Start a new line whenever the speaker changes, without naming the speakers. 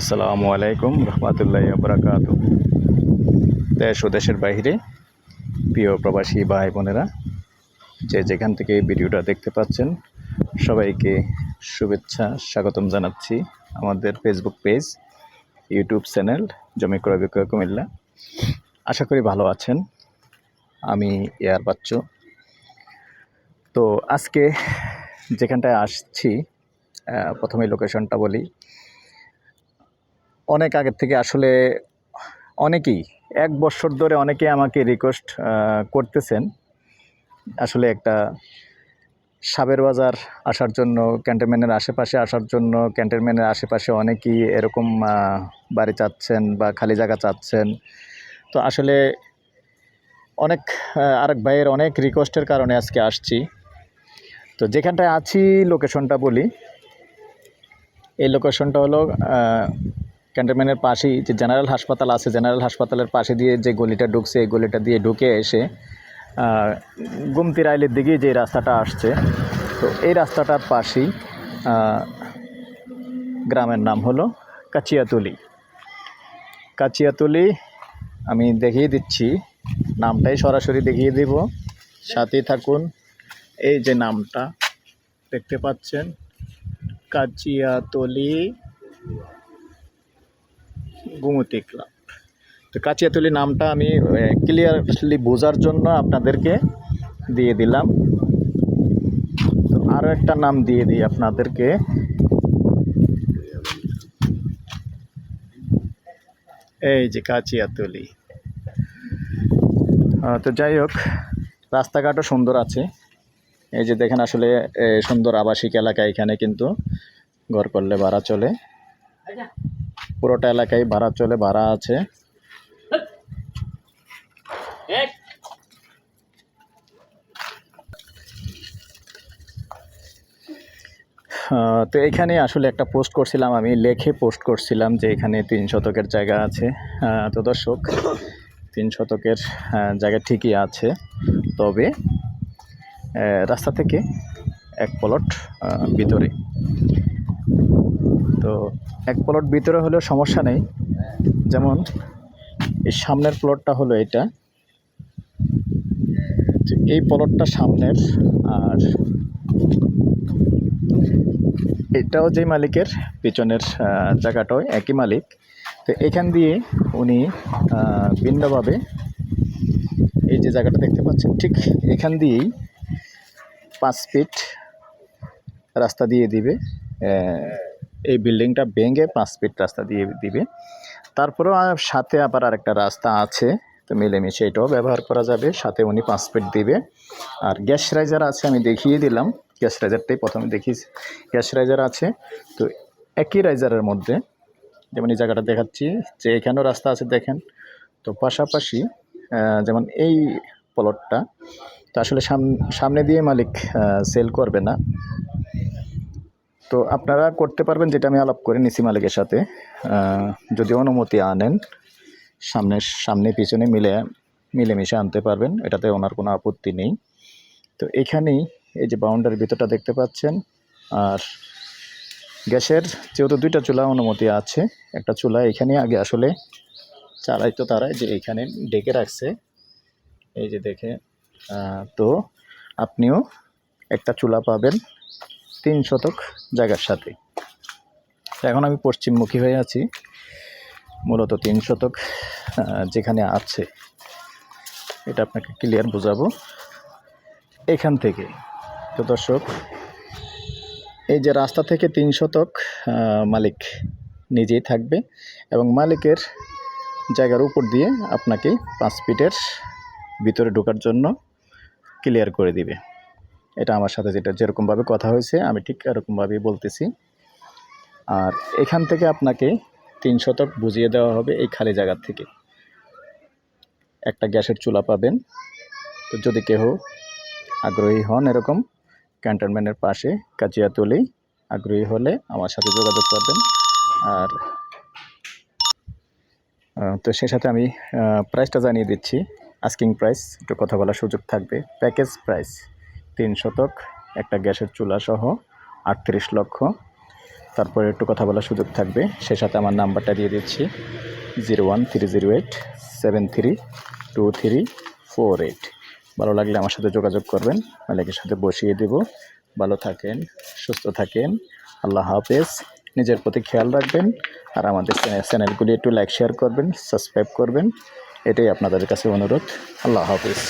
আসসালামু আলাইকুম রহমতুল্লাহ আবরাকাত দেশ ও দেশের বাইরে প্রিয় প্রবাসী ভাই বোনেরা, যে যেখান থেকে ভিডিওটা দেখতে পাচ্ছেন, সবাইকে শুভেচ্ছা স্বাগতম জানাচ্ছি আমাদের ফেসবুক পেজ ইউটিউব চ্যানেল জমি ক্রয় বিক্রয় কুমিল্লা। আশা করি ভালো আছেন। আমি এয়ার বাচ্চু। তো আজকে যেখানটায় আসছি প্রথমে লোকেশনটা বলি। অনেক আগের থেকে আসলে অনেকেই, এক বছর ধরে অনেকে আমাকে রিকোয়েস্ট করতেছেন। আসলে একটা সাবের বাজার আসার জন্য ক্যান্টনমেন্টের আশেপাশে আসার জন্য ক্যান্টনমেন্টের আশেপাশে অনেকেই এরকম বাড়ি চাচ্ছেন বা খালি জায়গা চাচ্ছেন। তো আসলে অনেক আরেক ভাইয়ের অনেক রিকোয়েস্টের কারণে আজকে আসছি। তো যেখানটায় আছি লোকেশনটা বলি। এই লোকেশনটা হলো ক্যান্টনমেন্টের পাশেই যে জেনারেল হাসপাতাল আছে, জেনারেল হাসপাতালের পাশে দিয়ে যে গলিটা ঢুকছে, এই গলিটা দিয়ে ঢুকে এসে গুমতি রাইলের দিকে যে রাস্তাটা আসছে, তো এই রাস্তাটার পাশেই গ্রামের নাম হলো কাচিয়াতুলি। কাচিয়াতুলি, আমি দেখিয়ে দিচ্ছি, নামটাই সরাসরি দেখিয়ে দেব। সাথেই থাকুন, এই যে নামটা, দেখতে পাচ্ছেন, কাচিয়াতলি গুমতি ক্লাব তো কাচিয়াতলি নামটা আমি ক্লিয়ারলি বোঝার জন্য আপনাদেরকে দিয়ে দিলাম। তো আরও একটা নাম দিয়ে দিই আপনাদেরকে। এই যে কাচিয়াতলি। তো যাই হোক, রাস্তাঘাটও সুন্দর আছে। এই যে দেখেন আসলে সুন্দর আবাসিক এলাকা এখানে কিন্তু ঘর করলে ভাড়া চলে। পুরোটা এলাকায় ভাড়া চলে ভাড়া আছে। তো এখানে আসলে একটা পোস্ট করছিলাম আমি লেখে পোস্ট করছিলাম যে এখানে তিন শতকের জায়গা আছে। তো দর্শক তিন শতকের জায়গা ঠিকই আছে। তবে রাস্তা থেকে এক প্লট ভিতরে। তো এক প্লট ভিতরে হলেও সমস্যা নেই। যেমন, এই সামনের প্লটটা হলো এটা। এই প্লটটা সামনের, আর এটাও যে মালিকের, পিছনের জায়গাটাও একই মালিক। তো এখান দিয়ে উনি ভিন্নভাবে এই যে জায়গাটা দেখতে পাচ্ছেন, ঠিক এখান দিয়েই পাঁচ ফিট রাস্তা দিয়ে দিবে এই বিল্ডিংটা ভেঙে পাঁচ ফিট রাস্তা দিয়ে দিবে। তারপরেও সাথে আবার আরেকটা রাস্তা আছে, তো মিলেমিশে এটাও ব্যবহার করা যাবে। সাথে উনি পাঁচ ফিট দিবে। আর গ্যাস রাইজার আছে, আমি দেখিয়ে দিলাম। গ্যাস রাইজারটাই প্রথমে দেখিয়েছি গ্যাস রাইজার আছে। তো একই রাইজারের মধ্যে, যেমন এই জায়গাটা দেখাচ্ছি, যে এখানেও রাস্তা আছে, দেখেন। তো পাশাপাশি যেমন এই প্লটটা তো আসলে সাম- সামনে দিয়ে মালিক সেল করবে না। তো আপনারা করতে পারবেন যেটা আমি আলাপ করে নিসি মালিকের সাথে। যদি অনুমতি আনেন, সামনে সামনে পিছনে মিলে, মিলেমিশে আনতে পারবেন, এটাতে ওনার কোনো আপত্তি নেই। তো এখানেই এই যে বাউন্ডারির ভিতরটা দেখতে পাচ্ছেন, আর গ্যাসের যেহেতু দুইটা চুলা অনুমতি আছে, একটা চুলা এখানে আগে আসলে চালাই তো তারা যে এখানে ডেকে রাখছে। এই যে দেখে তো আপনিও একটা চুলা পাবেন। তিন শতক জায়গার সাথে। এখন আমি পশ্চিমমুখী হয়ে আছি, মূলত তিন শতক যেখানে আছে। এটা আপনাকে ক্লিয়ার বোঝাবো। এখান থেকে, তো দর্শক, এই যে রাস্তা থেকে তিন শতক মালিক নিজেই থাকবে এবং মালিকের জায়গার উপর দিয়ে আপনাকে পাঁচ ফিটের ভিতরে ঢোকার জন্য ক্লিয়ার করে দিবে। এটা আমার সাথে যেটা যেরকমভাবে কথা হয়েছে, আমি ঠিক এরকমভাবেই বলতেছি। আর এখান থেকে আপনাকে তিন শতক বুঝিয়ে দেওয়া হবে এই খালি জায়গার থেকে। একটা গ্যাসের চুলা পাবেন। তো যদি কেউ আগ্রহী হন এরকম ক্যান্টনমেন্টের পাশে কাচিয়াতলি আগ্রহী হলে আমার সাথে যোগাযোগ করবেন। আর তো সেই সাথে আমি প্রাইসটা জানিয়ে দিচ্ছি। আস্কিং প্রাইস একটু কথা বলার সুযোগ থাকবে। প্যাকেজ প্রাইস তিন শতক, একটা গ্যাসের চুলা সহ আটত্রিশ লক্ষ। তারপরে একটু কথা বলার সুযোগ থাকবে। সেই সাথে আমার নাম্বারটা দিয়ে দিচ্ছি। Zero one three zero eight, seven three two three four eight. ভালো লাগলে আমার সাথে যোগাযোগ করবেন। মালিকের সাথে বসিয়ে দেব। ভালো থাকেন, সুস্থ থাকেন। আল্লাহ হাফেজ। নিজের প্রতি খেয়াল রাখবেন আর আমাদের চ্যানেলগুলি একটু লাইক শেয়ার করবেন সাবস্ক্রাইব করবেন। এটাই আপনাদের কাছে অনুরোধ। আল্লাহ হাফেজ।